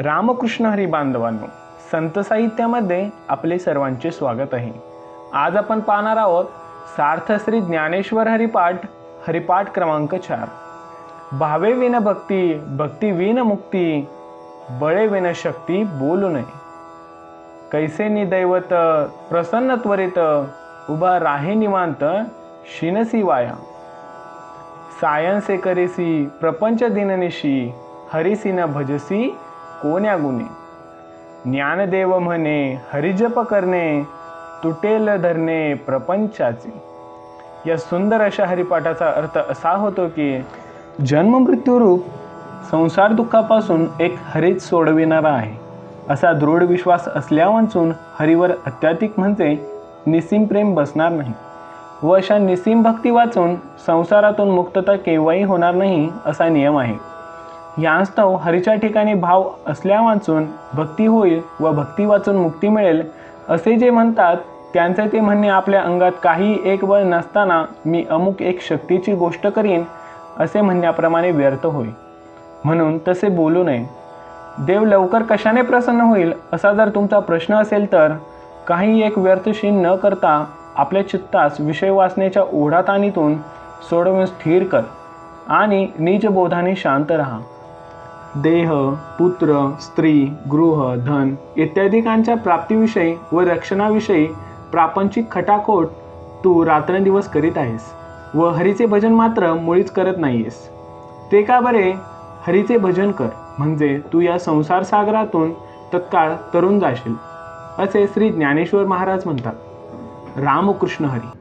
रामकृष्ण हरी बांधवांनो संत साहित्यामध्ये आपले सर्वांचे स्वागत आहे. आज आपण पाहणार आहोत सार्थ श्री ज्ञानेश्वर हरिपाठ हरिपाठ क्रमांक चार. भावे विन भक्ती भक्ती विन मुक्ती बळे विन शक्ती बोलू नये. कैसे निदैवत प्रसन्न त्वरित उभा राहे निवांत शिनसी वाया. सायन्से करेसी प्रपंच दिननिशी हरिसी न भजसी कोण्या गुणे. ज्ञानदेव म्हणे हरिजप करणे तुटेल धरणे प्रपंचाचे. या सुंदर अशा हरिपाठाचा अर्थ असा होतो की जन्ममृत्यूरूप संसार दुःखापासून एक हरीच सोडविणारा आहे. असा दृढ विश्वास असल्यावांचून हरीवर अत्याधिक म्हणजे निसीम प्रेम बसणार नाही. व अशा निसीम भक्ती वाचून संसारातून मुक्तता केव्हाही होणार नाही असा नियम आहे. यास्तव हरीच्या ठिकाणी भाव असल्या वाचून भक्ती होईल व भक्ती वाचून मुक्ती मिळेल असे जे म्हणतात त्यांचे ते म्हणणे आपल्या अंगात काही एक बळ नसताना मी अमुक एक शक्तीची गोष्ट करीन असे म्हणण्याप्रमाणे व्यर्थ होईल. म्हणून तसे बोलू नये. देव लवकर कशाने प्रसन्न होईल असा जर तुमचा प्रश्न असेल तर काही एक व्यर्थशी न करता आपल्या चित्तास विषय वाचण्याच्या ओढाताणीतून सोडवून स्थिर कर आणि निजबोधाने शांत राहा. देह पुत्र स्त्री गृह धन इत्यादिकांच्या प्राप्तीविषयी व रक्षणाविषयी प्रापंचिक खटाखोट तू रात्रंदिवस करीत आहेस व हरीचे भजन मात्र मुळीच करत नाहीयेस. ते का बरे? हरीचे भजन कर म्हणजे तू या संसार सागरातून तत्काळ तरुण जाशील. असे श्री ज्ञानेश्वर महाराज म्हणतात रामकृष्ण हरी